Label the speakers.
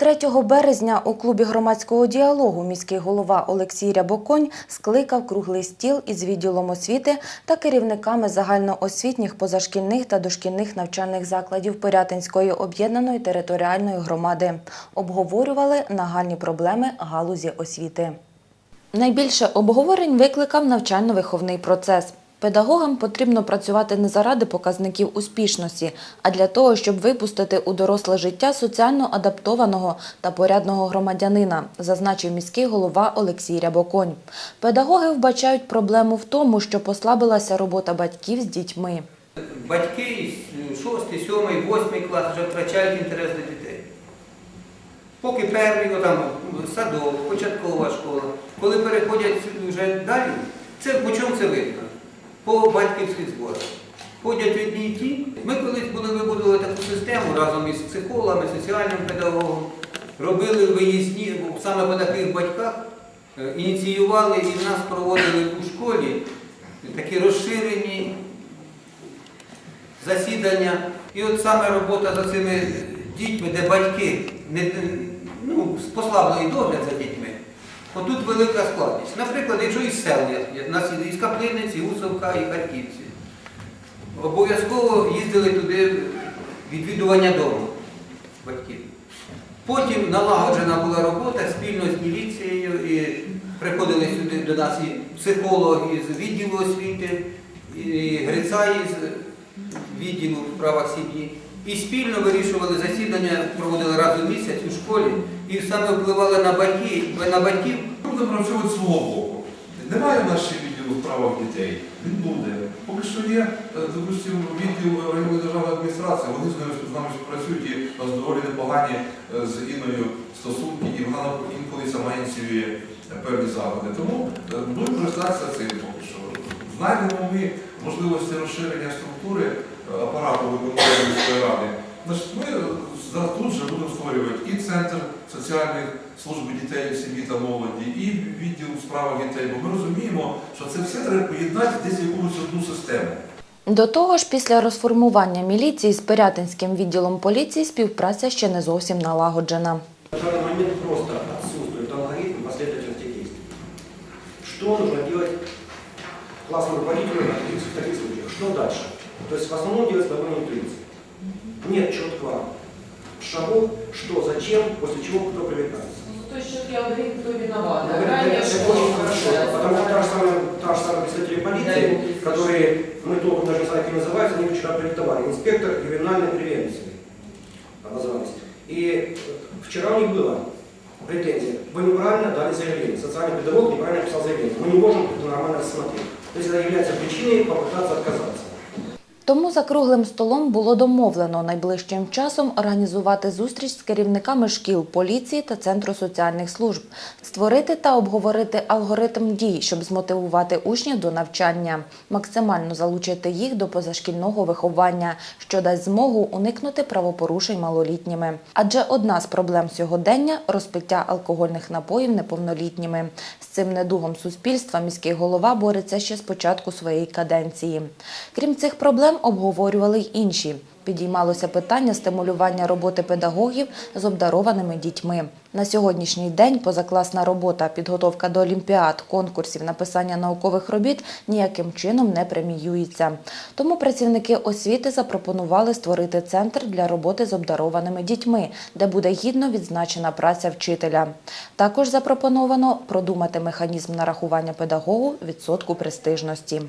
Speaker 1: 3 березня у клубі громадського діалогу міський голова Олексій Рябоконь скликав круглий стіл із відділом освіти та керівниками загальноосвітніх позашкільних та дошкільних навчальних закладів Пирятинської об'єднаної територіальної громади. Обговорювали нагальні проблеми галузі освіти. Найбільше обговорень викликав навчально-виховний процес. Педагогам потрібно працювати не заради показників успішності, а для того, щоб випустити у доросле життя соціально адаптованого та порядного громадянина, зазначив міський голова Олексій Рябоконь. Педагоги вбачають проблему в тому, що послабилася робота батьків з дітьми.
Speaker 2: Батьки з 6, 7, 8 клас вже втрачають інтерес до дітей. Поки перший, там, садок, початкова школа. Коли переходять вже далі, це по чому це видно? По батьківських зборах. Ходять одні й ті. Ми колись були вибудували таку систему разом із психологами, соціальним педагогом, робили виїзні саме по таких батьках, е, ініціювали і нас проводили у школі такі розширені засідання. І от саме робота за цими дітьми, де батьки не, ну, послаблений догляд за дітьми, отут велика складність. Наприклад, якщо із сел, у нас є із Каплиниці, Усовка і Харківці. Обов'язково їздили туди відвідування дому батьків. Потім налагоджена була робота спільно з міліцією, і приходили сюди до нас і психолог із відділу освіти, і Грицай із відділу в справах сім'ї. І спільно вирішували засідання, проводили раз у місяць у школі і саме впливали на батьків, на батьків.
Speaker 3: Будемо працювати свого боку. Немає в ще відділу в справах дітей. Він буде. Поки що є, е, допустимо, відділ районної державної адміністрації, вони з нами співпрацюють і у нас доволі непогані е, з Інною стосунки, і вона інколи сама ініціює певні заходи. Тому е, будемо користуватися цим поки що. Знайдемо ми можливості розширення структури апарату виконавчої міської ради. Ми е, за- тут же будемо створювати і центр соціальних служби дітей, сім'ї та молоді, і відділ у справах дітей, бо ми розуміємо, що це все треба поєднати десь в якусь одну систему.
Speaker 1: До того ж, після розформування міліції з Пирятинським відділом поліції співпраця ще не зовсім налагоджена.
Speaker 4: В данный момент просто отсутствует алгоритм последовательности действий. Что нужно делать классному руководителю в таких случаях? Что дальше? То есть в основном делать с тобой интуиции. Нет четкого шагов, что, зачем, после чего кто привлекается.
Speaker 5: Ну, то есть четкий алгоритм, кто виноват.
Speaker 4: Ну, это-
Speaker 5: Ранее
Speaker 4: это очень хорошо, потому что та же самая, та же самая представители полиции,
Speaker 5: Да.
Speaker 4: которые, мы толком даже не знаем, как называются, они вчера презентовали. Инспектор ювенальной превенции образовались. И вчера у них было претензия. Вы неправильно дали заявление. Социальный педагог неправильно написал заявление. Мы не можем это нормально рассмотреть. То есть это является причиной попытаться отказаться.
Speaker 1: Тому за круглим столом було домовлено найближчим часом організувати зустріч з керівниками шкіл, поліції та центру соціальних служб, створити та обговорити алгоритм дій, щоб змотивувати учнів до навчання, максимально залучити їх до позашкільного виховання, що дасть змогу уникнути правопорушень малолітніми. Адже одна з проблем сьогодення розпиття алкогольних напоїв неповнолітніми. З цим недугом суспільства міський голова бореться ще з початку своєї каденції. Крім цих проблем, обговорювали й інші. Підіймалося питання стимулювання роботи педагогів з обдарованими дітьми. На сьогоднішній день позакласна робота, підготовка до олімпіад, конкурсів, написання наукових робіт ніяким чином не преміюється. Тому працівники освіти запропонували створити центр для роботи з обдарованими дітьми, де буде гідно відзначена праця вчителя. Також запропоновано продумати механізм нарахування педагогу відсотку престижності.